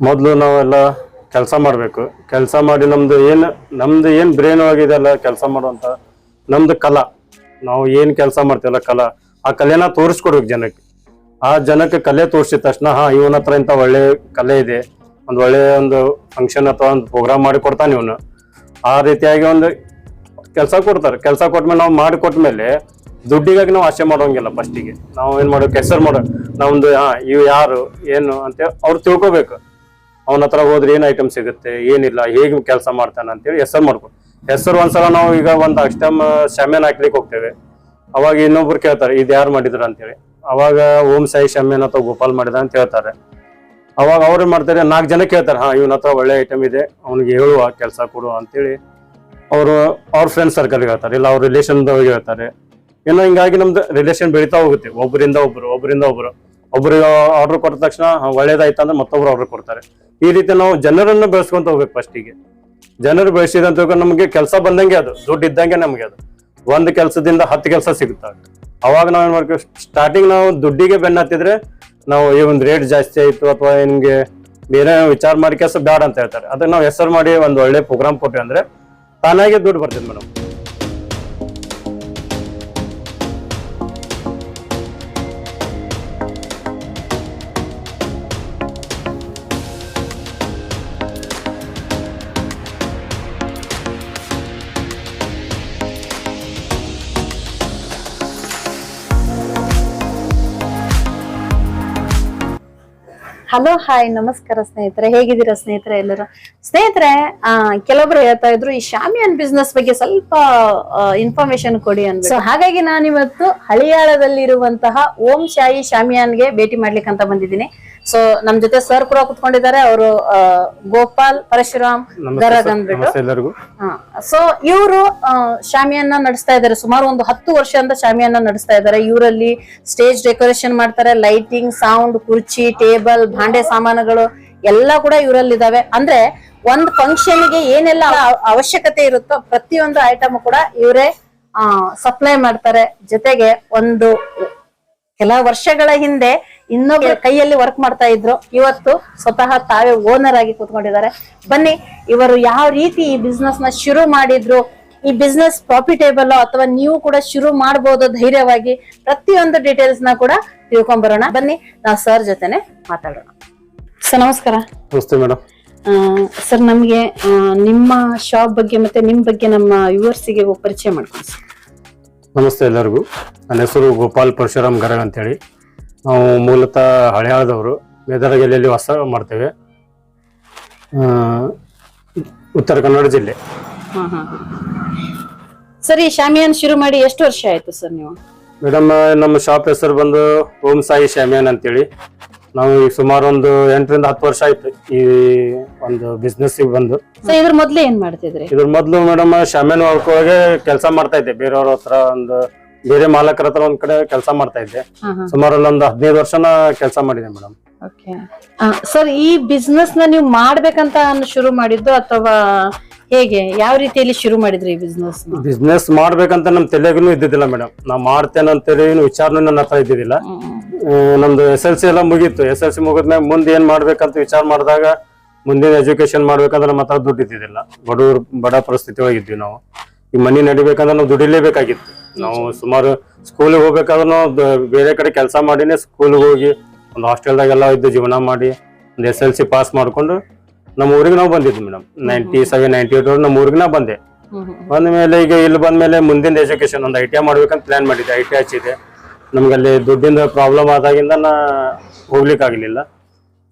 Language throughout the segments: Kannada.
ಮೊದಲು ನಾವೆಲ್ಲ ಕೆಲಸ ಮಾಡಬೇಕು. ಕೆಲಸ ಮಾಡಿ ನಮ್ದು ಏನು ನಮ್ದು ಏನು ಬ್ರೇನ್ ಅಲ್ಲ ಕೆಲಸ ಮಾಡುವಂಥ ನಮ್ದು ಕಲಾ. ನಾವು ಏನು ಕೆಲಸ ಮಾಡ್ತೀವಲ್ಲ ಕಲಾ. ಆ ಕಲೆನ ತೋರಿಸ್ಕೊಡ್ಬೇಕು ಜನಕ್ಕೆ. ಆ ಜನಕ್ಕೆ ಕಲೆ ತೋರಿಸಿದ ತಕ್ಷಣ, ಹಾ, ಇವನ ಹತ್ರ ಇಂಥ ಒಳ್ಳೆ ಕಲೆ ಇದೆ. ಒಂದು ಒಳ್ಳೆಯ ಒಂದು ಫಂಕ್ಷನ್ ಅಥವಾ ಒಂದು ಪ್ರೋಗ್ರಾಮ್ ಮಾಡಿ ಕೊಡ್ತಾನೆ ಇವನು. ಆ ರೀತಿಯಾಗಿ ಒಂದು ಕೆಲಸ ಕೊಡ್ತಾರೆ. ಕೆಲಸ ಕೊಟ್ಮೇಲೆ ನಾವು ಮಾಡಿ ಕೊಟ್ಮೇಲೆ ದುಡ್ಡಿಗಾಗಿ ನಾವು ಆಸೆ ಮಾಡೋಂಗಿಲ್ಲ ಫಸ್ಟಿಗೆ ನಾವು ಏನು ಮಾಡೋ ಹೆಸರು ಮಾಡೋ ನಾವೊಂದು, ಹಾಂ ಇವು ಯಾರು, ಏನು ಅಂತ ಅವ್ರು ತಿಳ್ಕೊಬೇಕು. ಅವನ ಹತ್ರ ಹೋದ್ರೆ ಏನ್ ಐಟಮ್ ಸಿಗುತ್ತೆ, ಏನಿಲ್ಲ, ಹೇಗೆ ಕೆಲಸ ಮಾಡ್ತಾನೆ ಅಂತೇಳಿ ಹೆಸರು ಮಾಡ್ಕೊ ಹೆಸರು ಒಂದ್ಸಲ ನಾವು ಈಗ ಒಂದು ಅಷ್ಟಮ್ ಶಾಮ್ಯಾನ್ ಹಾಕ್ಲಿಕ್ಕೆ ಹೋಗ್ತೇವೆ. ಅವಾಗ ಇನ್ನೊಬ್ರು ಕೇಳ್ತಾರೆ, ಇದು ಯಾರು ಮಾಡಿದ್ರು ಅಂತೇಳಿ. ಅವಾಗ ಓಂ ಸಾಯಿ ಶಾಮ್ಯಾನ್ ಅಥವಾ ಗೋಪಾಲ್ ಮಾಡಿದ ಅಂತ ಹೇಳ್ತಾರೆ. ಅವಾಗ ಅವ್ರು ಮಾಡ್ತಾರೆ, ನಾಲ್ಕು ಜನ ಕೇಳ್ತಾರೆ, ಹಾ, ಇವನ ಹತ್ರ ಒಳ್ಳೆ ಐಟಮ್ ಇದೆ, ಅವ್ನಿಗೆ ಹೇಳುವ, ಕೆಲಸ ಕೊಡು ಅಂತೇಳಿ. ಅವರು, ಅವ್ರ ಫ್ರೆಂಡ್ ಸರ್ಕಲ್ ಹೇಳ್ತಾರೆ, ಇಲ್ಲ ಅವ್ರ ರಿಲೇಷನ್ದವ್ರಿಗೆ ಹೇಳ್ತಾರೆ. ಏನೋ ಹಿಂಗಾಗಿ ನಮ್ದು ರಿಲೇಷನ್ ಬೆಳೀತಾ ಹೋಗುತ್ತೆ ಒಬ್ಬರಿಂದ ಒಬ್ರು ಒಬ್ಬರಿಂದ ಒಬ್ರು. ಒಬ್ರಿಗೆ ಆರ್ಡರ್ ಕೊಟ್ಟ ತಕ್ಷಣ ಒಳ್ಳೇದಾಯ್ತು ಅಂದ್ರೆ ಮತ್ತೊಬ್ರು ಆರ್ಡರ್ ಕೊಡ್ತಾರೆ. ಈ ರೀತಿ ನಾವು ಜನರನ್ನು ಬೆಳೆಸ್ಕೊಂತ ಹೋಗ್ಬೇಕು ಫಸ್ಟಿಗೆ ಜನರು ಬೆಳೆಸಿದಂತ ನಮಗೆ ಕೆಲಸ ಬಂದಂಗೆ ಅದು, ದುಡ್ಡು ಇದ್ದಂಗೆ ನಮಗೆ ಅದು. ಒಂದು ಕೆಲಸದಿಂದ ಹತ್ತು ಕೆಲಸ ಸಿಗುತ್ತೆ ಅವಾಗ ನಾವು ಏನ್ ಮಾಡ್ಕೋ ಸ್ಟಾರ್ಟಿಂಗ್ ನಾವು ದುಡ್ಡಿಗೆ ಬೆನ್ನ ಹತ್ತಿದ್ರೆ ನಾವು ಈ ಒಂದು ರೇಟ್ ಜಾಸ್ತಿ ಆಯ್ತು ಅಥವಾ ನಿಮ್ಗೆ ಬೇರೆ ವಿಚಾರ ಮಾಡಿ ಕೆಲಸ ಬೇಡ ಅಂತ ಹೇಳ್ತಾರೆ. ಅದನ್ನ ನಾವು ಹೆಸರು ಮಾಡಿ ಒಂದು ಒಳ್ಳೆ ಪ್ರೋಗ್ರಾಮ್ ಕೊಟ್ವಿ ಅಂದ್ರೆ ತಾನಾಗೆ ದುಡ್ಡು ಬರ್ತದೆ ಮೇಡಮ್. ಹಲೋ ಹಾಯ್ ನಮಸ್ಕಾರ ಸ್ನೇಹಿತರೆ. ಹೇಗಿದ್ದೀರಾ ಸ್ನೇಹಿತರೆ ಎಲ್ಲರೂ? ಸ್ನೇಹಿತರೆ, ಆ, ಕೆಲವೊಬ್ರು ಹೇಳ್ತಾ ಇದ್ರು, ಈ ಶಾಮಿಯಾನ್ ಬಿಸ್ನೆಸ್ ಬಗ್ಗೆ ಸ್ವಲ್ಪ ಇನ್ಫಾರ್ಮೇಶನ್ ಕೊಡಿ ಅಂತ ಸೊ ಹಾಗಾಗಿ ನಾನಿವತ್ತು ಹಳಿಯಾಳದಲ್ಲಿರುವಂತಹ ಓಂ ಶಾಯಿ ಶಾಮಿಯಾನ್ಗೆ ಭೇಟಿ ಮಾಡ್ಲಿಕ್ಕೆ ಅಂತ ಬಂದಿದ್ದೀನಿ. ಸೊ ನಮ್ ಜೊತೆ ಸರ್ ಕೂಡ ಕುತ್ಕೊಂಡಿದ್ದಾರೆ. ಅವರು ಗೋಪಾಲ್ ಪರಶುರಾಮ್ ಗರಗ್ ಅಂದ್ಬಿಟ್ಟು. ಸೊ ಇವರು ಶಾಮಿಯನ್ನ ನಡೆಸ್ತಾ ಇದ್ದಾರೆ. ಸುಮಾರು ಒಂದು ಹತ್ತು ವರ್ಷದಿಂದ ಶಾಮಿಯನ್ನ ನಡೆಸ್ತಾ ಇದಾರೆ ಇವರಲ್ಲಿ ಸ್ಟೇಜ್ ಡೆಕೋರೇಷನ್ ಮಾಡ್ತಾರೆ. ಲೈಟಿಂಗ್ ಸೌಂಡ್ ಕುರ್ಚಿ ಟೇಬಲ್ ಭಾಂಡೆ ಸಾಮಾನುಗಳು ಎಲ್ಲ ಕೂಡ ಇವರಲ್ಲಿ ಇದಾವೆ ಅಂದ್ರೆ ಒಂದ್ ಫಂಕ್ಷನ್ಗೆ ಏನೆಲ್ಲ ಅವಶ್ಯಕತೆ ಇರುತ್ತೋ ಪ್ರತಿಯೊಂದು ಐಟಮ್ ಕೂಡ ಇವರೇ ಸಪ್ಲೈ ಮಾಡ್ತಾರೆ. ಜೊತೆಗೆ ಒಂದು ಕೆಲ ವರ್ಷಗಳ ಹಿಂದೆ ಇನ್ನೊಬ್ಬ ಕೈಯಲ್ಲಿ ವರ್ಕ್ ಮಾಡ್ತಾ ಇದ್ರು. ಇವತ್ತು ಸ್ವತಃ ತಾವೇ ಓನರ್ ಆಗಿ ಕೂತ್ಕೊಂಡಿದ್ದಾರೆ. ಬನ್ನಿ ಇವರು ಯಾವ ರೀತಿ ಈ ಬಿಸ್ನೆಸ್ನ ಶುರು ಮಾಡಿದ್ರು? ಈ ಬಿಸ್ನೆಸ್ ಪ್ರಾಫಿಟೇಬಲ್ ಅಥವಾ ನೀವು ಕೂಡ ಶುರು ಮಾಡಬಹುದು ಧೈರ್ಯವಾಗಿ? ಪ್ರತಿಯೊಂದು ಡೀಟೇಲ್ಸ್ನ ಕೂಡ ತಿಳ್ಕೊಂಡ್ ಬರೋಣ ಬನ್ನಿ ನಾವು ಸರ್ ಜೊತೆನೆ ಮಾತಾಡೋಣ. ಸರ್ ನಮಸ್ಕಾರ. ನಮಸ್ತೆ ಮೇಡಮ್ ಸರ್ ನಮ್ಗೆ ಆ, ನಿಮ್ಮ ಶಾಪ್ ಬಗ್ಗೆ ಮತ್ತೆ ನಿಮ್ ಬಗ್ಗೆ ನಮ್ಮ ವ್ಯೂವರ್ಸಿಗೆ ಪರಿಚಯ ಮಾಡ್ಕೊಂಡು ಸರ್ ನಮಸ್ತೆ ಎಲ್ಲರಿಗೂ. ನನ್ನ ಹೆಸರು ಗೋಪಾಲ್ ಪರಶುರಾಮ್ ಗರಗ್ ಅಂತೇಳಿ. ನಾವು ಮೂಲತಃ ಹಳೆಯಾಳದವರು. ಜಿಲ್ಲೆಯಲ್ಲಿ ವಾಸ ಮಾಡ್ತೇವೆ. ಆ, ಉತ್ತರ ಕನ್ನಡ ಜಿಲ್ಲೆ. ಸರಿ ಹಾ ಹಾ. ಸರ್ ಈ ಶಾಮಿಯಾನ್ ಶುರು ಮಾಡಿ ಎಷ್ಟು ವರ್ಷ ಆಯ್ತು ಸರ್ ನೀವು? ಮೇಡಮ್ ನಮ್ಮ ಶಾಪ್ ಹೆಸರು ಬಂದು ಓಂ ಸಾಯಿ ಶಾಮಿಯಾನ್ ಅಂತೇಳಿ. ನಾವು ಈಗ ಸುಮಾರು ಒಂದು ಎಂಟರಿಂದ ಹತ್ತು ವರ್ಷ ಆಯ್ತು ಈ ಒಂದು ಬಿಸ್ನೆಸ್ ಬಂದು. ಸೊ ಇದ್ರ ಮೊದ್ಲು ಏನ್ ಮಾಡ್ತಿದ್ರಿ? ಇದ್ರ ಮೊದಲು ಮೇಡಮ್ ಶಾಮೇನ್ ಒಳಗೆ ಕೆಲಸ ಮಾಡ್ತಾ ಇದ್ದೆ. ಬೇರೆಯವ್ರ ಹತ್ರ ಒಂದು ಬೇರೆ ಮಾಲಕರ ಹತ್ರ ಒಂದ್ ಕಡೆ ಕೆಲಸ ಮಾಡ್ತಾ ಇದ್ದೆ. ಸುಮಾರು ಒಂದು ಹದಿನೈದು ವರ್ಷನ ಕೆಲಸ ಮಾಡಿದೆ ಮೇಡಮ್ ಸರ್ ಈ ಬಿಸ್ನೆಸ್ನ ನೀವು ಮಾಡ್ಬೇಕಂತ ಶುರು ಮಾಡಿದ್ದು ಅಥವಾ ಹೇಗೆ? ಯಾವ ರೀತಿಯಲ್ಲಿ ಶುರು ಮಾಡಿದ್ರಿ ಈ ಬಿಸ್ನೆಸ್ ಬಿಸ್ನೆಸ್ ಮಾಡ್ಬೇಕಂತ ನಮ್ ತಲೆಗೂ ಇದ್ದಿದ್ದಿಲ್ಲ ಮೇಡಮ್ ನಾ ಮಾಡ್ತೇನೆ ಅಂತೇಳಿ ಏನು ವಿಚಾರನೂ ನನ್ನ ಹತ್ರ ಇದ್ದಿದ್ದಿಲ್ಲ. ನಮ್ದು ಎಸ್ ಎಲ್ ಸಿ ಎಲ್ಲ ಮುಗೀತು. ಎಸ್ ಎಲ್ ಸಿ ಮುಗಿದ್ಮೇಲೆ ಮುಂದೆ ಏನ್ ಮಾಡ್ಬೇಕಂತ ವಿಚಾರ ಮಾಡಿದಾಗ ಮುಂದಿನ ಎಜುಕೇಶನ್ ಮಾಡ್ಬೇಕಂದ್ರೆ ಮಾತ್ರ ದುಡ್ಡು ಇದ್ದಿದ್ದಿಲ್ಲ. ಬಡವ್ರ ಬಡ ಪರಿಸ್ಥಿತಿ ಒಳಗಿದ್ವಿ ನಾವು. ಈ ಮನಿ ನಡಿಬೇಕಂದ್ರೆ ನಾವು ದುಡಿಲೇಬೇಕಾಗಿತ್ತು ನಾವು ಸುಮಾರು ಸ್ಕೂಲಿಗೆ ಹೋಗ್ಬೇಕಾದ್ರೆ ನಾವು ಬೇರೆ ಕಡೆ ಕೆಲಸ ಮಾಡಿನೇ ಸ್ಕೂಲಿಗೆ ಹೋಗಿ ಒಂದು ಹಾಸ್ಟೆಲ್ದಾಗೆಲ್ಲ ಇದ್ದು ಜೀವನ ಮಾಡಿ ಒಂದು ಎಸ್ ಎಲ್ ಸಿ ಪಾಸ್ ಮಾಡ್ಕೊಂಡು ನಮ್ಮ ಊರಿಗೆ ನಾವು ಬಂದಿದ್ವಿ madam ninety seven ninety eight ನಮ್ಮ ಊರಿಗೆ ನಾ ಬಂದೆ. ಬಂದ ಮೇಲೆ ಈಗ ಇಲ್ಲಿ ಬಂದ ಮೇಲೆ ಮುಂದಿನ ಎಜುಕೇಶನ್ ಒಂದು ಐ ಟಿ ಐ ಮಾಡ್ಬೇಕಂತ ಪ್ಲಾನ್ ಮಾಡಿದ್ದೆ. ಐ ಟಿ ಐ ಹಚ್ಚಿದೆ ನಮ್ಗೆ ಅಲ್ಲಿ ದುಡ್ಡಿಂದ ಪ್ರಾಬ್ಲಮ್ ಆದಾಗಿಂದ ನಾ ಹೋಗ್ಲಿಕ್ಕೆ ಆಗಲಿಲ್ಲ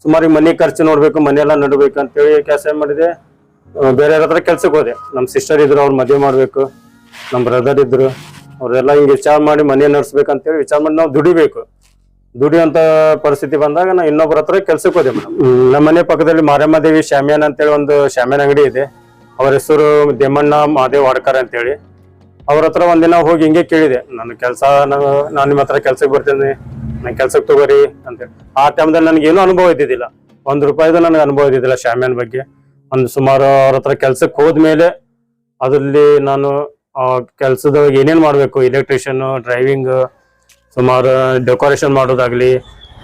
ಸುಮಾರು ಮನೆ ಖರ್ಚು ನೋಡಬೇಕು, ಮನೆಯೆಲ್ಲ ನಡಬೇಕು ಅಂತೇಳಿ ಕೆಲಸ ಏನ್ ಮಾಡಿದೆ. ಬೇರೆ ಬೇರೆಯವ್ರ ಹತ್ರ ಕೆಲ್ಸಕ್ಕೆ ಹೋದೆ. ನಮ್ಮ ಸಿಸ್ಟರ್ ಇದ್ರು, ಅವ್ರ ಮದುವೆ ಮಾಡಬೇಕು. ನಮ್ಮ ಬ್ರದರ್ ಇದ್ರು. ಅವರೆಲ್ಲ ಹಿಂಗೆ ವಿಚಾರ ಮಾಡಿ ಮನೆ ನಡೆಸ್ಬೇಕಂತೇಳಿ ವಿಚಾರ ಮಾಡಿ ನಾವು ದುಡಿಬೇಕು. ದುಡಿಯುವಂತ ಪರಿಸ್ಥಿತಿ ಬಂದಾಗ ನಾ ಇನ್ನೊಬ್ಬರ ಹತ್ರ ಕೆಲ್ಸಕ್ಕೆ ಹೋದೆ ಮೇಡಮ್. ನಮ್ಮ ಮನೆ ಪಕ್ಕದಲ್ಲಿ ಮಾರಮ್ಮ ದೇವಿ ಶಾಮಿಯಾನ್ ಅಂತೇಳಿ ಒಂದು ಶಾಮಿಯಾನ್ ಅಂಗಡಿ ಇದೆ. ಅವ್ರ ಹೆಸರು ದೇಮಣ್ಣ ಮಹಾದೇವ್ ವಾಡ್ಕರ್ ಅಂತೇಳಿ. ಅವ್ರ ಹತ್ರ ಒಂದಿನ ಹೋಗಿ ಹಿಂಗೆ ಕೇಳಿದೆ, ನನ್ನ ಕೆಲಸ, ನಾನು ನಿಮ್ಮ ಹತ್ರ ಕೆಲ್ಸಕ್ಕೆ ಬರ್ತೇನೆ ನನ್ನ ಕೆಲ್ಸಕ್ಕೆ ತಗೋರಿ ಅಂತೇಳಿ ಆ ಟೈಮ್ದಲ್ಲಿ ನನಗೆ ಏನೂ ಅನುಭವ ಇದ್ದಿದ್ದಿಲ್ಲ. ಒಂದು ರೂಪಾಯಿದು ನನಗೆ ಅನುಭವ ಇದ್ದಿದ್ದಿಲ್ಲ ಶಾಮಿಯನ್ ಬಗ್ಗೆ. ಒಂದು ಸುಮಾರು ಅವ್ರ ಹತ್ರ ಕೆಲ್ಸಕ್ಕೆ ಹೋದ್ಮೇಲೆ ಅದರಲ್ಲಿ ನಾನು ಕೆಲ್ಸದ ಏನೇನ್ ಮಾಡಬೇಕು ಎಲೆಕ್ಟ್ರಿಷಿಯನ್ ಡ್ರೈವಿಂಗ್ ಸುಮಾರು ಡೆಕೋರೇಷನ್ ಮಾಡೋದಾಗ್ಲಿ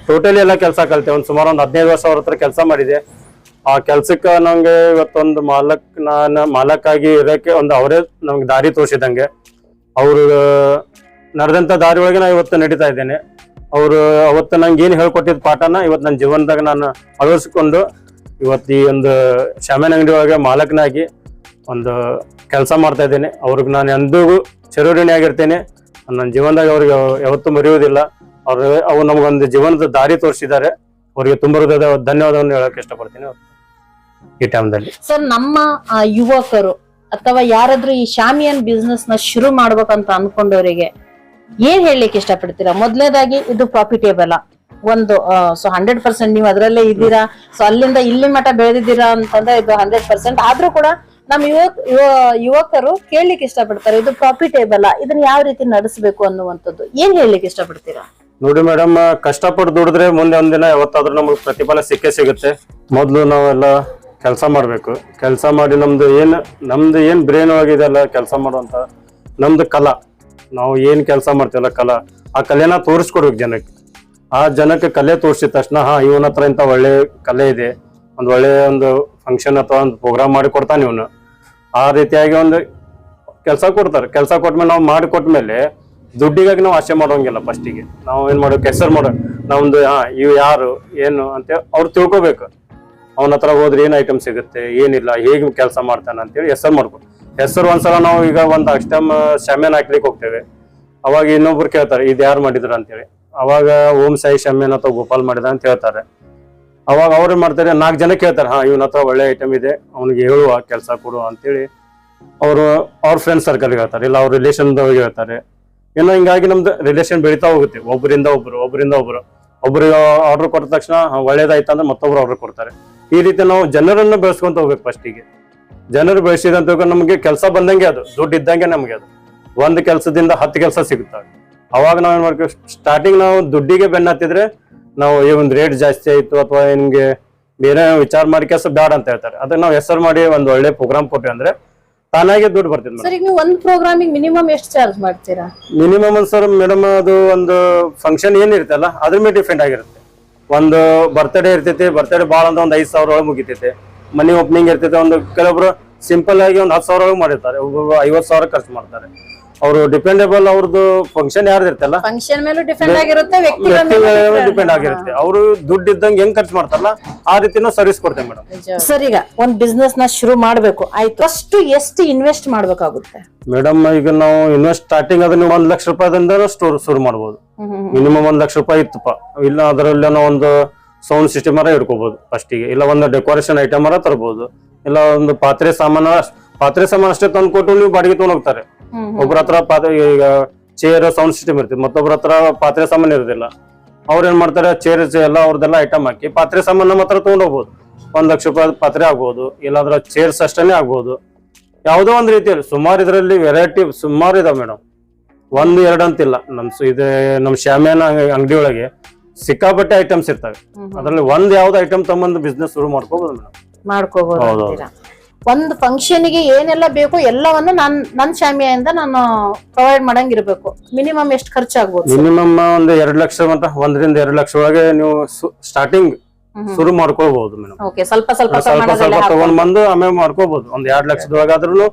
ಟೋಟಲಿ ಎಲ್ಲ ಕೆಲಸ ಕಲಿತೆ. ಒಂದು ಸುಮಾರು ಒಂದು ಹದಿನೈದು ವರ್ಷ ಅವ್ರ ಹತ್ರ ಕೆಲಸ ಮಾಡಿದೆ. ಆ ಕೆಲ್ಸಕ್ಕ ನಂಗೆ ಇವತ್ತೊಂದು ಮಾಲಕ್ ನಾನು ಮಾಲಕ್ಕಾಗಿ ಇರೋಕೆ ಒಂದು ಅವರೇ ನಮ್ಗೆ ದಾರಿ ತೋರಿಸಿದಂಗೆ. ಅವರು ನಡೆದಂಥ ದಾರಿ ಒಳಗೆ ನಾ ಇವತ್ತು ನಡೀತಾ ಇದ್ದೇನೆ. ಅವರು, ಅವತ್ತು ನಂಗೆ ಏನು ಹೇಳ್ಕೊಟ್ಟಿದ್ದ ಪಾಠನ ಇವತ್ತು ನನ್ನ ಜೀವನದಾಗ ನಾನು ಅಳವಡಿಸ್ಕೊಂಡು ಇವತ್ತು ಈ ಒಂದು ಶಾಮಿಯಾನ ಅಂಗಡಿ ಒಳಗೆ ಮಾಲಕನಾಗಿ ಒಂದು ಕೆಲಸ ಮಾಡ್ತಾ ಇದ್ದೇನೆ. ಅವ್ರಿಗೆ ನಾನು ಎಂದಿಗೂ ಚಿರಋಣಿ ಆಗಿರ್ತೇನೆ. ನನ್ನ ಜೀವನದಾಗ ಅವ್ರಿಗೆ ಯಾವತ್ತೂ ಮರೆಯುವುದಿಲ್ಲ. ಅವ್ರು ಅವ್ರು ನಮಗೊಂದು ಜೀವನದ ದಾರಿ ತೋರಿಸಿದ್ದಾರೆ. ಅವರಿಗೆ ತುಂಬ ಹೃದಯದ ಧನ್ಯವಾದವನ್ನು ಹೇಳೋಕೆ ಇಷ್ಟಪಡ್ತೀನಿ. ಈ ಟೈಮ್ದಲ್ಲಿ. ಸರ್ ನಮ್ಮ ಆ, ಯುವಕರು ಅಥವಾ ಯಾರಾದ್ರೂ ಈ ಶಾಮಿಯನ್ ಬಿಸ್ನೆಸ್ನ ಶುರು ಮಾಡ್ಬೇಕಂತ ಅನ್ಕೊಂಡವರಿಗೆ ಏನ್ ಹೇಳಲಿಕ್ಕೆ ಇಷ್ಟಪಡ್ತೀರಾ? ಮೊದಲನೇದಾಗಿ ಇದು ಪ್ರಾಫಿಟೇಬಲ್ ಒಂದು ಸೊ ಹಂಡ್ರೆಡ್ ಪರ್ಸೆಂಟ್ ನೀವು ಅದರಲ್ಲೇ ಇದ್ದೀರಾ? ಸೊ ಅಲ್ಲಿಂದ ಇಲ್ಲಿ ಮಠ ಬೆಳೆದಿದ್ದೀರಾ ಅಂತಂದ್ರೆ ಇದು ಹಂಡ್ರೆಡ್ ಪರ್ಸೆಂಟ್ ಆದ್ರೂ ಕೂಡ ನಮ್ಮ ಯುವಕ್ ಯುವ- ಯುವಕರು ಕೇಳಲಿಕ್ಕೆ ಇಷ್ಟಪಡ್ತಾರೆ ಇದು ಪ್ರಾಫಿಟೇಬಲ್ ಇದನ್ನ ಯಾವ ರೀತಿ ನಡೆಸಬೇಕು ಅನ್ನುವಂಥದ್ದು. ಏನ್ ಹೇಳಲಿಕ್ಕೆ ಇಷ್ಟಪಡ್ತೀರಾ? ನೋಡಿ ಮೇಡಮ್ ಕಷ್ಟಪಟ್ಟು ದುಡಿದ್ರೆ ಮುಂದೆ ಒಂದಿನ ಯಾವತ್ತಾದ್ರೂ ನಮಗೆ ಪ್ರತಿಫಲ ಸಿಕ್ಕೇ ಸಿಗುತ್ತೆ. ಮೊದಲು ನಾವೆಲ್ಲ ಕೆಲಸ ಮಾಡಬೇಕು. ಕೆಲಸ ಮಾಡಿ ನಮ್ದು ಏನು ನಮ್ದು ಏನು ಬ್ರೇನ್ ಆಗಿದೆಯಲ್ಲ ಕೆಲಸ ಮಾಡುವಂತ, ನಮ್ದು ಕಲಾ. ನಾವು ಏನು ಕೆಲಸ ಮಾಡ್ತೀವಲ್ಲ ಕಲಾ. ಆ ಕಲೆನ ತೋರಿಸ್ಕೊಡ್ಬೇಕು ಜನಕ್ಕೆ. ಆ ಜನಕ್ಕೆ ಕಲೆ ತೋರಿಸಿದ ತಕ್ಷಣ, ಹಾಂ, ಇವನ ಹತ್ರ ಇಂಥ ಒಳ್ಳೆ ಕಲೆ ಇದೆ. ಒಂದು ಒಳ್ಳೆ ಒಂದು ಫಂಕ್ಷನ್ ಅಥವಾ ಒಂದು ಪ್ರೋಗ್ರಾಮ್ ಮಾಡಿ ಕೊಡ್ತಾನೆ ಇವನು. ಆ ರೀತಿಯಾಗಿ ಒಂದು ಕೆಲಸ ಕೊಡ್ತಾರೆ. ಕೆಲಸ ಕೊಟ್ಮೇಲೆ ನಾವು ಮಾಡಿ ಕೊಟ್ಮೇಲೆ ದುಡ್ಡಿಗಾಗಿ ನಾವು ಆಸೆ ಮಾಡೋಂಗಿಲ್ಲ ಫಸ್ಟಿಗೆ ನಾವು ಏನು ಮಾಡೋಕೆ ಹೆಸರು ಮಾಡೋ ನಾವೊಂದು ಹಾಂ ಇವು ಯಾರು, ಏನು ಅಂತ ಅವ್ರು ತಿಳ್ಕೊಬೇಕು. ಅವನ ಹತ್ರ ಹೋದ್ರೆ ಏನ್ ಐಟಮ್ ಸಿಗುತ್ತೆ, ಏನಿಲ್ಲ, ಹೇಗೆ ಕೆಲಸ ಮಾಡ್ತಾನೆ ಅಂತೇಳಿ ಹೆಸರು ಮಾಡ್ಬೇಕು ಹೆಸರು ಒಂದ್ಸಲ ನಾವು ಈಗ ಒಂದು ಅಷ್ಟಮ್ ಶಮ್ಯನ್ ಹಾಕ್ಲಿಕ್ಕೆ ಹೋಗ್ತೇವೆ. ಅವಾಗ ಇನ್ನೊಬ್ರು ಕೇಳ್ತಾರೆ, ಇದು ಯಾರು ಮಾಡಿದ್ರು ಅಂತೇಳಿ. ಅವಾಗ ಓಂ ಸಾಯಿ ಶಮ್ಯನ್ ಅಥವಾ ಗೋಪಾಲ್ ಮಾಡಿದ ಅಂತ ಹೇಳ್ತಾರೆ. ಅವಾಗ ಅವ್ರು ಮಾಡ್ತಾರೆ, ನಾಲ್ಕು ಜನ ಕೇಳ್ತಾರೆ, ಹಾ, ಇವನ ಹತ್ರ ಒಳ್ಳೆ ಐಟಮ್ ಇದೆ, ಅವ್ನಿಗೆ ಹೇಳುವ ಕೆಲಸ ಕೊಡು ಅಂತೇಳಿ. ಅವರು, ಅವ್ರ ಫ್ರೆಂಡ್ ಸರ್ಕಲ್ ಹೇಳ್ತಾರೆ, ಇಲ್ಲ ಅವ್ರ ರಿಲೇಷನ್ ಹೇಳ್ತಾರೆ. ಏನೋ ಹಿಂಗಾಗಿ ನಮ್ದು ರಿಲೇಷನ್ ಬೆಳೀತಾ ಹೋಗುತ್ತೆ ಒಬ್ಬರಿಂದ ಒಬ್ರು ಒಬ್ಬರಿಂದ ಒಬ್ರು. ಒಬ್ರಿಗೆ ಆರ್ಡರ್ ಕೊಟ್ಟ ತಕ್ಷಣ ಒಳ್ಳೇದಾಯ್ತು ಅಂದ್ರೆ ಮತ್ತೊಬ್ರು ಆರ್ಡರ್ ಕೊಡ್ತಾರೆ. ಈ ರೀತಿ ನಾವು ಜನರನ್ನು ಬೆಳೆಸ್ಕೊಂತ ಹೋಗ್ಬೇಕು ಫಸ್ಟಿಗೆ ಜನರು ಬೆಳೆಸಿದಂತ ನಮಗೆ ಕೆಲಸ ಬಂದಂಗೆ ಅದು ದುಡ್ಡು ಇದ್ದಂಗೆ ನಮಗೆ ಅದು. ಒಂದು ಕೆಲಸದಿಂದ ಹತ್ತು ಕೆಲಸ ಸಿಗುತ್ತೆ ಅವಾಗ ನಾವು ಏನ್ ಮಾಡ್ಬೇಕು ಸ್ಟಾರ್ಟಿಂಗ್ ನಾವು ದುಡ್ಡಿಗೆ ಬೆನ್ನ ಹತ್ತಿದ್ರೆ ನಾವು ಈ ಒಂದು ರೇಟ್ ಜಾಸ್ತಿ ಆಯ್ತು ಅಥವಾ ನಿಮ್ಗೆ ಬೇರೆ ವಿಚಾರ ಮಾಡಿ ಕೆಲಸ ಬೇಡ ಅಂತ ಹೇಳ್ತಾರೆ. ಅದನ್ನ ನಾವು ಹೆಸರು ಮಾಡಿ ಒಂದು ಒಳ್ಳೆ ಪ್ರೋಗ್ರಾಮ್ ಕೊಟ್ವಿ ಅಂದ್ರೆ ತಾನಾಗೆ ದುಡ್ಡು ಬರ್ತಿದ್ ಸರ್ ಈಗ ನೀವು ಒಂದು ಪ್ರೋಗ್ರಾಮಿಗೆ ಮಿನಿಮಮ್ ಎಷ್ಟು ಚಾರ್ಜ್ ಮಾಡ್ತೀರಾ? ಮಿನಿಮಮ್ ಸರ್ ಮೇಡಮ್ ಅದು ಒಂದು ಫಂಕ್ಷನ್ ಏನಿರುತ್ತಲ್ಲ ಅದ್ರ ಮೇಲೆ ಡಿಫೆಂಡ್ ಆಗಿರುತ್ತೆ. ಒಂದು ಬರ್ತ್ಡೇ ಇರ್ತೈತಿ ಬರ್ತ್ಡೇ ಭಾಳ ಅಂದ್ರೆ ಒಂದು ಐದು ಸಾವಿರ ಒಳಗೆ ಮುಗಿತೈತಿ. ಮನಿ ಓಪನಿಂಗ್ ಇರ್ತೈತಿ, ಒಂದು ಕೆಲವೊಬ್ರು ಸಿಂಪಲ್ ಆಗಿ ಒಂದು ಹತ್ತು ಸಾವಿರ ಒಳಗೆ ಮಾಡಿರ್ತಾರೆ, ಒಬ್ಬೊಬ್ರು ಐವತ್ತು ಸಾವಿರ ಖರ್ಚು ಮಾಡ್ತಾರೆ. ಅವರು ಡಿಪೆಂಡೇಬಲ್ ಅವ್ರದ್ದು ಫಂಕ್ಷನ್ ಯಾರ್ದು ಇರ್ತಲ್ಲ ಫಂಕ್ಷನ್ ಮೇಲೂ ಡಿಪೆಂಡ್ ಆಗಿರುತ್ತೆ ವ್ಯಕ್ತಿಗಳ ಡಿಪೆಂಡ್ ಆಗಿರುತ್ತೆ. ಅವರು ದುಡ್ಡು ಇದ್ದಂಗೆ ಹೆಂಗ್ ಖರ್ಚು ಮಾಡ್ತಾರಲ್ಲ ಆ ರೀತಿನೂ ಸರ್ವಿಸ್ ಕೊಡ್ತೇವೆ ಮೇಡಮ್ ಸರ್ ಈಗ ಒಂದ್ ಬಿಸ್ನೆಸ್ನ ಶುರು ಮಾಡ್ಬೇಕು ಆಯ್ತು. ಫಸ್ಟ್ ಎಷ್ಟು ಇನ್ವೆಸ್ಟ್ ಮಾಡ್ಬೇಕಾಗುತ್ತೆ? ಮೇಡಮ್ ಈಗ ನಾವು ಇನ್ವೆಸ್ಟ್ ಸ್ಟಾರ್ಟಿಂಗ್ ಅದನ್ನ ಒಂದ್ ಲಕ್ಷ ರೂಪಾಯಿದಿಂದ ಸ್ಟೋರ್ ಶುರು ಮಾಡಬಹುದು ಮಿನಿಮಮ್ ಒಂದ್ ಲಕ್ಷ ರೂಪಾಯಿ ಇತ್ತಪ್ಪ ಇಲ್ಲ ಅದರಲ್ಲಿ ನಾವು ಒಂದು ಸೌಂಡ್ ಸಿಸ್ಟಮ್ ಅರ ಇಟ್ಕೋಬಹುದು ಫಸ್ಟಿಗೆ ಇಲ್ಲ ಒಂದು ಡೆಕೋರೇಷನ್ ಐಟಮ್ ಅರ ತರಬಹುದು ಇಲ್ಲ ಒಂದು ಪಾತ್ರೆ ಸಾಮಾನ ಪಾತ್ರೆ ಸಾಮಾನು ಅಷ್ಟೇ ತಂದು ಕೊಟ್ಟು ನೀವು ಬಾಡಿಗೆ ತಗೊಂಡ್ ಹೋಗ್ತಾರೆ. ಒಬ್ರ ಹತ್ರ ಪಾತ್ರೆ ಈಗ ಚೇರ್ ಸೌಂಡ್ ಸಿಸ್ಟಮ್ ಇರ್ತದೆ ಮತ್ತೊಬ್ಬರ ಹತ್ರ ಪಾತ್ರೆ ಸಾಮಾನು ಇರೋದಿಲ್ಲ. ಅವ್ರ ಏನ್ ಮಾಡ್ತಾರೆ ಚೇರ್ ಎಲ್ಲ ಅವ್ರದ್ದೆಲ್ಲ ಐಟಮ್ ಹಾಕಿ ಪಾತ್ರೆ ಸಾಮಾನು ನಮ್ಮ ಹತ್ರ ಹೋಗ್ಬೋದು ಒಂದ್ ಲಕ್ಷ ರೂಪಾಯಿ ಪಾತ್ರೆ ಆಗ್ಬಹುದು ಇಲ್ಲಾಂದ್ರ ಚೇರ್ಸ್ ಅಷ್ಟೇ ಆಗ್ಬೋದು. ಯಾವುದೋ ಒಂದ್ ರೀತಿಯಲ್ಲಿ ಸುಮಾರು ಇದರಲ್ಲಿ ವೆರೈಟಿ ಸುಮಾರು ಇದಾವೆ ಮೇಡಮ್ ಒಂದು ಎರಡು ಅಂತಿಲ್ಲ. ನಮ್ ಇದು ನಮ್ ಶ್ಯಾಮಿಯಾನ ಅಂಗಡಿ ಒಳಗೆ ಸಿಕ್ಕಾಪಟ್ಟೆ ಐಟಮ್ಸ್ ಇರ್ತವೆ. ಅದರಲ್ಲಿ ಒಂದ್ ಯಾವ್ದು ಐಟಮ್ ತಗೊಂಡ್ ಬಿಸ್ನೆಸ್ ಶುರು ಮಾಡ್ಕೋಬಹುದು ಮೇಡಮ್ ಮಾಡ್ಕೋಬಹುದು ಒಂದು ಫಂಕ್ಷನ್ಗೆ ಏನೆಲ್ಲ ಬೇಕು ಎಲ್ಲವನ್ನು ನನ್ ನನ್ನ ಶಾಮಿಯಿಂದ ನಾನು ಪ್ರೊವೈಡ್ ಮಾಡಂಗಿರ್ಬೇಕು. ಮಿನಿಮಮ್ ಎಷ್ಟು ಖರ್ಚಾಗ್ಬೋದು? ಮಿನಿಮಮ್ ಒಂದು ಎರಡು ಲಕ್ಷ ಮಟ್ಟ ಒಂದರಿಂದ ಎರಡು ಲಕ್ಷ ಒಳಗೆ ನೀವು ಸ್ಟಾರ್ಟಿಂಗ್ ಶುರು ಮಾಡ್ಕೋಬಹುದು ಮೇಡಮ್ ಓಕೆ ಸ್ವಲ್ಪ ಸ್ವಲ್ಪ ಸ್ವಲ್ಪ ಸ್ವಲ್ಪ. ತಗೊಂಡ್ ಬಂದು ಆಮೇಲೆ ಮಾಡ್ಕೋಬಹುದು ಒಂದ್ ಎರಡ್ ಲಕ್ಷದೊಳಗಾದ್ರೂ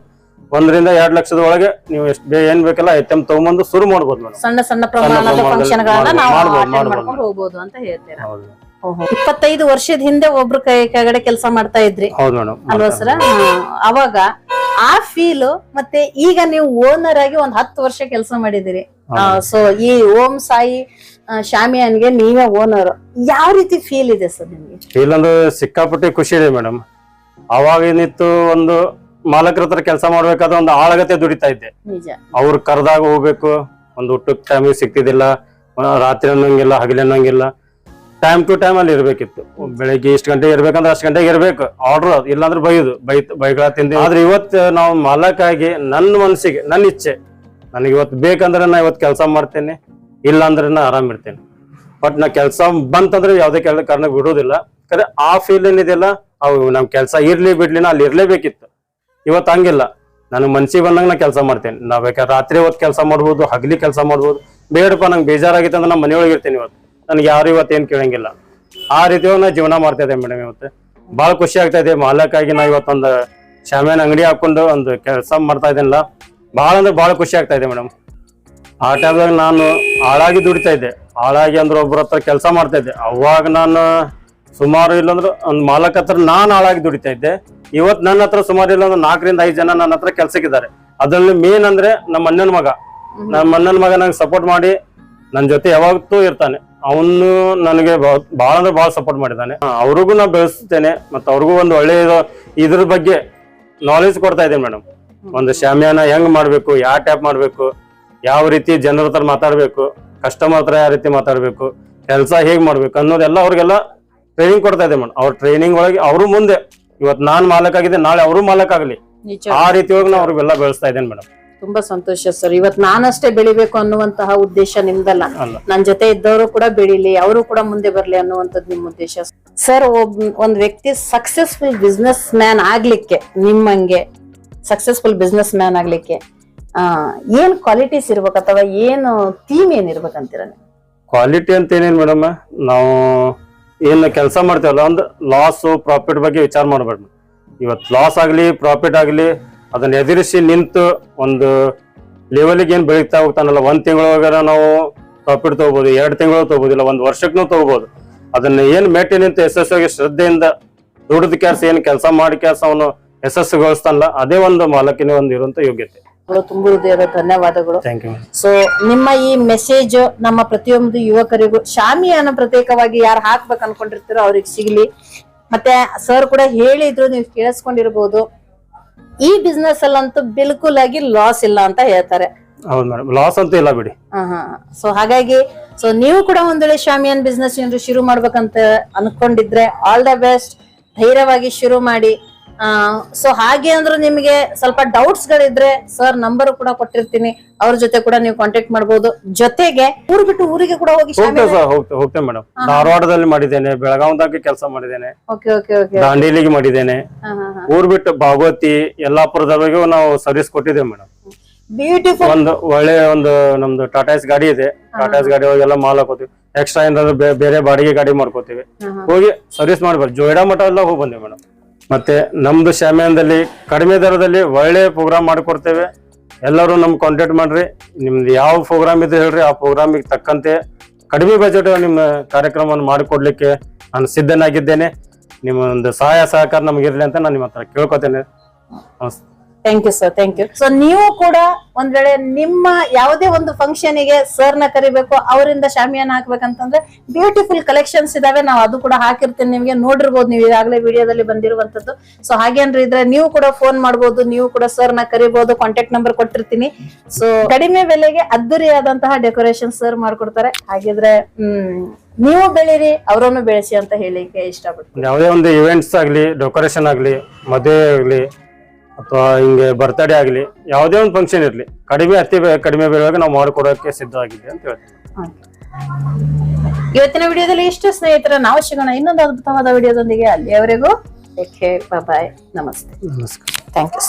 ಒಂದರಿಂದ ಎರಡ್ ಲಕ್ಷದ ಒಳಗೆ ನೀವು ಎಷ್ಟು ಏನ್ ಬೇಕಲ್ಲ ಐಟಮ್ ತಗೊಂಡ್ಬಂದು ಶುರು ಮಾಡ್ಬೋದು ಸಣ್ಣ ಸಣ್ಣ ಪ್ರಮಾಣದ ಪ್ರಮಾಣದಲ್ಲಿ ಫಂಕ್ಷನ್ ಗಳನ್ನ ಮಾಡ್ಬೋದು, ನಾವು ಮಾಡ್ಕೊಂಡು ಹೋಗ್ಬೋದು ಅಂತ ಹೇಳ್ತೀರಾ. ಇಪ್ಪತ್ತೈದು ವರ್ಷದ ಹಿಂದೆ ಒಬ್ರು ಕೈ ಕೆಳಗಡೆ ಕೆಲಸ ಮಾಡ್ತಾ ಇದ್ರಿ. ಹೌದು ಮೇಡಮ್ ಅಲ್ವಾ ಸರ್? ಅವಾಗ ಆ ಫೀಲ್ ಮತ್ತೆ ಈಗ ನೀವು ಓನರ್ ಆಗಿ ಒಂದ್ ಹತ್ತು ವರ್ಷ ಕೆಲಸ ಮಾಡಿದಿರಿ ಸೊ ಈ ಓಂ ಸಾಯಿ ಶಾಮಿಯಾನ್ಗೆ ನೀವೇ ಓನರ್ ಯಾವ ರೀತಿ ಫೀಲ್ ಇದೆ ಸರ್ ನಿಮ್ಗೆ? ಫೀಲ್ ಅಂದ್ರೆ ಸಿಕ್ಕಾಪಟ್ಟೆ ಖುಷಿ ಇದೆ ಮೇಡಮ್ ಅವಾಗ ಏನಿತ್ತು ಒಂದು ಮಾಲಕರ ಹತ್ರ ಕೆಲಸ ಮಾಡ್ಬೇಕಾದ್ರೆ ಒಂದು ಆಳಗತೆ ದುಡಿತಾ ಇದ್ದೆ. ನಿಜ. ಅವ್ರು ಕರೆದಾಗ ಹೋಗ್ಬೇಕು ಒಂದು ಊಟಕ್ಕೆ ಟೈಮಿಗೆ ಸಿಗ್ತಿದ್ದಿಲ್ಲ ರಾತ್ರಿ ಅನ್ನೋಂಗಿಲ್ಲ ಹಗಲಿ ಅನ್ನೋಂಗಿಲ್ಲ ಟೈಮ್ ಟು ಟೈಮ್ ಅಲ್ಲಿ ಇರ್ಬೇಕಿತ್ತು. ಬೆಳಿಗ್ಗೆ ಇಷ್ಟು ಗಂಟೆಗೆ ಇರ್ಬೇಕಂದ್ರೆ ಅಷ್ಟು ಗಂಟೆಗೆ ಇರ್ಬೇಕು. ಆರ್ಡರ್ ಇಲ್ಲಾಂದ್ರೆ ಬೈದು ಬೈ ಬೈಗಳ ತಿಂದಿ. ಆದ್ರೆ ಇವತ್ತು ನಾವು ಮಾಲಕಾಗಿ ನನ್ನ ಮನಸ್ಸಿಗೆ ನನ್ನ ಇಚ್ಛೆ ನನಗೆ ಇವತ್ತು ಬೇಕಂದ್ರೆ ನಾ ಇವತ್ತು ಕೆಲಸ ಮಾಡ್ತೇನೆ. ಇಲ್ಲಾಂದ್ರೆ ನಾ ಆರಾಮ್ ಇರ್ತೇನೆ. ಬಟ್ ನಾ ಕೆಲಸ ಬಂತಂದ್ರೆ ಯಾವುದೇ ಕೆಲ ಕಾರಣ ಬಿಡೋದಿಲ್ಲ ಕರೆ ಆ ಫೀಲ್ ಏನಿದೆಯಲ್ಲ ಅವು ನಮ್ಮ ಕೆಲಸ ಇರ್ಲಿ ಬಿಡ್ಲಿ ನಾ ಅಲ್ಲಿ ಇರ್ಲೇಬೇಕಿತ್ತು. ಇವತ್ತು ಹಂಗಿಲ್ಲ. ನನಗೆ ಮನ್ಸಿಗೆ ಬಂದಂಗ ನಾ ಕೆಲಸ ಮಾಡ್ತೇನೆ. ನಾ ಬೇಕಾದ್ರೆ ರಾತ್ರಿ ಹೊತ್ತು ಕೆಲಸ ಮಾಡ್ಬೋದು ಹಗಲಿ ಕೆಲಸ ಮಾಡ್ಬೋದು. ಬೇಡಪ್ಪ ನಂಗೆ ಬೇಜಾರಾಗಿತ್ತು ಅಂದ್ರೆ ನಾ ಮನೆಯೊಳಗೆ ಇರ್ತೇನೆ ಇವತ್ತು. ನನಗೆ ಯಾರು ಇವತ್ತು ಏನು ಕೇಳಂಗಿಲ್ಲ. ಆ ರೀತಿ ನಾ ಜೀವನ ಮಾಡ್ತಾ ಇದ್ದೆ ಮೇಡಮ್ ಇವತ್ತು. ಬಹಳ ಖುಷಿ ಆಗ್ತಾ ಇದೆ. ಮಾಲಕ್ಕಾಗಿ ನಾ ಇವತ್ತೊಂದು ಶಾಮಿಯಾನ ಅಂಗಡಿ ಹಾಕೊಂಡು ಒಂದು ಕೆಲಸ ಮಾಡ್ತಾ ಇದ್ದೀನಲ್ಲ. ಬಹಳ ಅಂದ್ರೆ ಬಹಳ ಖುಷಿ ಆಗ್ತಾ ಇದೆ ಮೇಡಮ್ ಆ ಟೈಮ್ದಾಗ ನಾನು ಹಾಳಾಗಿ ದುಡಿತಾ ಇದ್ದೆ. ಹಾಳಾಗಿ ಅಂದ್ರೆ ಒಬ್ಬರ ಹತ್ರ ಕೆಲಸ ಮಾಡ್ತಾ ಇದ್ದೆ. ಅವಾಗ ನಾನು ಸುಮಾರು ಇಲ್ಲಂದ್ರೆ ಒಂದು ಮಾಲಕ್ ಹತ್ರ ನಾನು ಹಾಳಾಗಿ ದುಡಿತಾ ಇದ್ದೆ. ಇವತ್ತು ನನ್ನ ಹತ್ರ ಸುಮಾರು ಇಲ್ಲಂದ್ರೆ ನಾಲ್ಕರಿಂದ ಐದು ಜನ ನನ್ನ ಹತ್ರ ಕೆಲ್ಸಕ್ಕಿದ್ದಾರೆ ಅದರಲ್ಲಿ ಮೇನ್ ಅಂದ್ರೆ ನಮ್ಮ ಅಣ್ಣನ ಮಗ. ನಮ್ಮ ಅಣ್ಣನ ಮಗ ನಂಗೆ ಸಪೋರ್ಟ್ ಮಾಡಿ ನನ್ನ ಜೊತೆ ಯಾವತ್ತೂ ಇರ್ತಾನೆ. ಅವನು ನನಗೆ ಬಹಳ- ಅಂದ್ರೆ ಬಹಳ ಸಪೋರ್ಟ್ ಮಾಡಿದ್ದಾನೆ. ಅವ್ರಿಗೂ ನಾ ಬೆಳೆಸ್ತೇನೆ ಮತ್ತೆ ಅವ್ರಿಗೂ ಒಂದು ಒಳ್ಳೆಯ ಇದ್ರ ಬಗ್ಗೆ ನಾಲೆಜ್ ಕೊಡ್ತಾ ಇದ್ದೀನಿ ಮೇಡಮ್ ಒಂದು ಶಾಮಿಯಾನ ಹೆಂಗ್ ಮಾಡ್ಬೇಕು ಯಾವ ಟ್ಯಾಪ್ ಮಾಡ್ಬೇಕು ಯಾವ ರೀತಿ ಜನರ ಹತ್ರ ಮಾತಾಡ್ಬೇಕು ಕಸ್ಟಮರ್ ಹತ್ರ ಯಾವ ರೀತಿ ಮಾತಾಡ್ಬೇಕು ಕೆಲಸ ಹೇಗ್ ಮಾಡ್ಬೇಕು ಅನ್ನೋದೆಲ್ಲ ಅವ್ರಿಗೆಲ್ಲ ಟ್ರೈನಿಂಗ್ ಕೊಡ್ತಾ ಇದೆ ಮೇಡಮ್ ಅವ್ರ ಟ್ರೈನಿಂಗ್ ಒಳಗೆ ಅವರು ಮುಂದೆ ಇವತ್ತು ನಾನ್ ಮಾಲಕ್ ಆಗಿದ್ದೆ ನಾಳೆ ಅವರು ಮಾಲಕ್ ಆಗಲಿ. ಆ ರೀತಿ ಒಳಗೆ ನಾ ಅವ್ರಿಗೆಲ್ಲ ಬೆಳೆಸ್ತಾ ಇದ್ದೇನೆ ಮೇಡಮ್ ತುಂಬಾ ಸಂತೋಷ ಸರ್. ಇವತ್ ನಾನಷ್ಟೇ ಬೆಳಿಬೇಕು ಅನ್ನುವಂತಹ ಉದ್ದೇಶ ನಿಮ್ದಲ್ಲ. ನನ್ ಜೊತೆ ಇದ್ದವರು ಕೂಡ ಬೆಳಿಲಿ ಅವರು ಕೂಡ ಮುಂದೆ ಬರ್ಲಿ ಅನ್ನುವಂಥದ್ದು ನಿಮ್ ಉದ್ದೇಶ. ಸರ್ ಒಬ್ ಒಂದ್ ವ್ಯಕ್ತಿ ಸಕ್ಸಸ್ಫುಲ್ ಬಿಸ್ನೆಸ್ ಮ್ಯಾನ್ ಆಗ್ಲಿಕ್ಕೆ ನಿಮ್ಮಂಗೆ ಸಕ್ಸಸ್ಫುಲ್ ಬಿಸ್ನೆಸ್ ಮ್ಯಾನ್ ಆಗ್ಲಿಕ್ಕೆ ಏನ್ ಕ್ವಾಲಿಟೀಸ್ ಇರ್ಬೇಕು ಅಥವಾ ಏನು ಥೀಮ್ ಏನ್ ಇರ್ಬೇಕಂತೀರ ಕ್ವಾಲಿಟಿ ಅಂತ ಏನೇನ್ ಮೇಡಮ್? ನಾವು ಏನು ಕೆಲಸ ಮಾಡ್ತೇವಲ್ಲ ಒಂದು ಲಾಸ್ ಪ್ರಾಫಿಟ್ ಬಗ್ಗೆ ವಿಚಾರ ಮಾಡಬೇಡ ಇವತ್ತು ಲಾಸ್ ಆಗಲಿ ಪ್ರಾಫಿಟ್ ಆಗಲಿ ಅದನ್ನ ಎದುರಿಸಿ ನಿಂತು ಒಂದು ಲೆವೆಲ್ಗೆ ಏನು ಬೆಳೀತಾ ಹೋಗ್ತಾನಲ್ಲ ಒಂದು ತಿಂಗಳೊಳಗಾರ ನಾವು ಕಾಪಿಡ್ ತಗೋಬಹುದು ಎರಡು ತಿಂಗಳು ತಗೋಬಹುದು ಇಲ್ಲ ಒಂದು ವರ್ಷಕ್ಕೂ ತಗೋಬಹುದು ಅದನ್ನ ಏನು ಮೆಟ್ಟಿ ನಿಂತು ಯಶಸ್ವಿಯಾಗಿ ಶ್ರದ್ಧೆಯಿಂದ ದುಡಿದ ಕೆಲಸ ಏನು ಕೆಲಸ ಮಾಡಿ ಕೆಲಸ ಅವನು ಯಶಸ್ಸುಗೊಳಿಸ್ತಾನಲ್ಲ ಅದೇ ಒಂದು ಮಾಲಕಿನ ಒಂದು ಇರುವಂತ ಯೋಗ್ಯತೆ. ತುಂಬ ಹೃದಯದ ಧನ್ಯವಾದಗಳು. ಸೊ ನಿಮ್ಮ ಈ ಮೆಸೇಜ್ ನಮ್ಮ ಪ್ರತಿಯೊಂದು ಯುವಕರಿಗೂ ಶಾಮಿಯಾನ ಪ್ರತ್ಯೇಕವಾಗಿ ಯಾರು ಹಾಕ್ಬೇಕು ಅನ್ಕೊಂಡಿರ್ತೀರೋ ಅವ್ರಿಗೆ ಸಿಗ್ಲಿ. ಮತ್ತೆ ಸರ್ ಕೂಡ ಹೇಳಿದ್ರು ನೀವು ಕೇಳಿಸ್ಕೊಂಡಿರ್ಬೋದು. ಈ ಬಿಸ್ನೆಸ್ ಅಲ್ಲಂತೂ ಬಿಲ್ಕುಲ್ ಆಗಿ ಲಾಸ್ ಇಲ್ಲ ಅಂತ ಹೇಳ್ತಾರೆ. ಹೌದು ಮೇಡಮ್ ಲಾಸ್ ಅಂತೂ ಇಲ್ಲ ಬಿಡಿ. ಸೊ ಹಾಗಾಗಿ ಸೊ ನೀವು ಕೂಡ ಒಂದ್ ವೇಳೆ ಶಾಮಿಯಾನ್ ಬಿಸ್ನೆಸ್ ಏನಾದ್ರು ಶುರು ಮಾಡ್ಬೇಕಂತ ಅನ್ಕೊಂಡಿದ್ರೆ ಆಲ್ ದ ಬೆಸ್ಟ್ ಧೈರ್ಯವಾಗಿ ಶುರು ಮಾಡಿ. ಸೊ ಹಾಗೆ ಅಂದ್ರೆ ನಿಮಗೆ ಸ್ವಲ್ಪ ಡೌಟ್ಸ್ ಗಳಿದ್ರೆ ಸರ್ ನಂಬರ್ ಕೂಡ ಕೊಟ್ಟಿರ್ತೀನಿ. ಅವ್ರ ಜೊತೆ ಕೂಡ ನೀವು ಕಾಂಟ್ಯಾಕ್ಟ್ ಮಾಡಬಹುದು ಜೊತೆಗೆ ಊರ್ ಬಿಟ್ಟು ಊರಿಗೆ ಕೂಡ ಹೋಗಿ ಹೋಗ್ತೇವೆ ಸರ್ ಹೋಗ್ತೇವೆ ಹೋಗ್ತೇವೆ ಮೇಡಮ್ ಧಾರವಾಡದಲ್ಲಿ ಮಾಡಿದ್ದೇನೆ ಬೆಳಗಾವದಾಗ ಕೆಲಸ ಮಾಡಿದ್ದೇನೆ. ದಾಂಡೇಲಿಗೆ ಮಾಡಿದ್ದೇನೆ. ಊರ್ ಬಿಟ್ಟು ಭಾಗವತಿ ಯಲ್ಲಾಪುರದವರೆಗೂ ನಾವು ಸರ್ವಿಸ್ ಕೊಟ್ಟಿದ್ದೇವೆ ಮೇಡಮ್ ಬ್ಯೂಟಿಫುಲ್ ಒಂದು ಒಳ್ಳೆ ಒಂದು ನಮ್ದು ಟಾಟಾಸ್ ಗಾಡಿ ಇದೆ. ಟಾಟಾಸ್ ಗಾಡಿ ಒಳಗೆಲ್ಲ ಮಾಲ್ ಹಾಕೋತೀವಿ. ಎಕ್ಸ್ಟ್ರಾ ಏನಾದ್ರು ಬೇರೆ ಬಾಡಿಗೆ ಗಾಡಿ ಮಾಡ್ಕೋತೀವಿ. ಹೋಗಿ ಸರ್ವಿಸ್ ಮಾಡ್ಬಾರ್ದು ಜೋಯಿಡಾ ಮಠ ಎಲ್ಲ ಹೋಗಿ ಬಂದೇವೆ ಮೇಡಮ್ ಮತ್ತೆ ನಮ್ದು ಶಾಮಿಯಾನದಲ್ಲಿ ಕಡಿಮೆ ದರದಲ್ಲಿ ಒಳ್ಳೆ ಪ್ರೋಗ್ರಾಮ್ ಮಾಡಿಕೊಡ್ತೇವೆ. ಎಲ್ಲರೂ ನಮ್ಗೆ ಕಾಂಟ್ಯಾಕ್ಟ್ ಮಾಡ್ರಿ. ನಿಮ್ದು ಯಾವ ಪ್ರೋಗ್ರಾಮ್ ಇದೆ ಹೇಳ್ರಿ, ಆ ಪ್ರೋಗ್ರಾಮಿಗೆ ತಕ್ಕಂತೆ ಕಡಿಮೆ ಬಜೆಟ್ ನಿಮ್ಮ ಕಾರ್ಯಕ್ರಮವನ್ನು ಮಾಡಿಕೊಡ್ಲಿಕ್ಕೆ ನಾನು ಸಿದ್ಧನಾಗಿದ್ದೇನೆ. ನಿಮ್ಮ ಒಂದು ಸಹಾಯ ಸಹಕಾರ ನಮಗಿರಲಿ ಅಂತ ನಾನು ನಿಮ್ಮ ಹತ್ರ ಕೇಳ್ಕೊತೇನೆ. ನಮಸ್ತೆ. Thank you sir thank you so ನೀವು ಕೂಡ ಒಂದ್ ವೇಳೆ ನಿಮ್ಮ ಯಾವುದೇ ಒಂದು ಫಂಕ್ಷನ್ಗೆ ಸರ್ನ ಕರಿಬೇಕು, ಅವರಿಂದ ಶಾಮಿಯಾನ ಹಾಕ್ಬೇಕಂತಂದ್ರೆ ಬ್ಯೂಟಿಫುಲ್ ಕಲೆಕ್ಷನ್ಸ್ ಇದಾವೆ. ನಾವು ಅದು ಕೂಡ ಹಾಕಿರ್ತೀನಿ ನಿಮ್ಗೆ. ನೋಡಿರ್ಬೋದು ನೀವು ಈಗಾಗಲೇ ವಿಡಿಯೋದಲ್ಲಿ ಬಂದಿರುವಂತದ್ದು ಸೊ ಹಾಗೇನ್ರಿ ಇದ್ರೆ ನೀವು ಕೂಡ ಫೋನ್ ಮಾಡಬಹುದು ನೀವು ಕೂಡ ಸರ್ನ ಕರಿಬಹುದು ಕಾಂಟ್ಯಾಕ್ಟ್ ನಂಬರ್ ಕೊಟ್ಟಿರ್ತೀನಿ. ಸೊ ಕಡಿಮೆ ಬೆಲೆಗೆ ಅದ್ದೂರಿಯಾದಂತಹ ಡೆಕೋರೇಷನ್ ಸರ್ ಮಾಡ್ಕೊಡ್ತಾರೆ. ಹಾಗಿದ್ರೆ, ಹ್ಮ್, ನೀವು ಬೆಳಿರಿ, ಅವರನ್ನು ಬೆಳೆಸಿ ಅಂತ ಹೇಳಿಕೆ ಇಷ್ಟಪಡ್ತೀನಿ. ಯಾವುದೇ ಒಂದು ಇವೆಂಟ್ಸ್ ಆಗಲಿ ಡೆಕೋರೇಷನ್ ಆಗಲಿ, ಮದುವೆ ಆಗಲಿ ಅಥವಾ ಹಿಂಗೆ ಬರ್ತ್ಡೇ ಆಗಲಿ ಯಾವುದೇ ಒಂದು ಫಂಕ್ಷನ್ ಇರಲಿ ಕಡಿಮೆ ಅತಿ ಕಡಿಮೆ ಬೆಲೆಗೆ ನಾವು ಮಾಡಿಕೊಡೋಕೆ ಸಿದ್ಧವಾಗಿದ್ದೆ ಅಂತ ಹೇಳ್ತೀನಿ. ಇವತ್ತಿನ ವಿಡಿಯೋದಲ್ಲಿ ಇಷ್ಟು ಸ್ನೇಹಿತರ ನಾವು ಸಿಗೋಣ ಇನ್ನೊಂದು ಅದ್ಭುತವಾದ ವಿಡಿಯೋದೊಂದಿಗೆ. ಅಲ್ಲಿಯವರೆಗೂ ಬಾಯ್ ನಮಸ್ತೆ. ನಮಸ್ಕಾರ. Thank you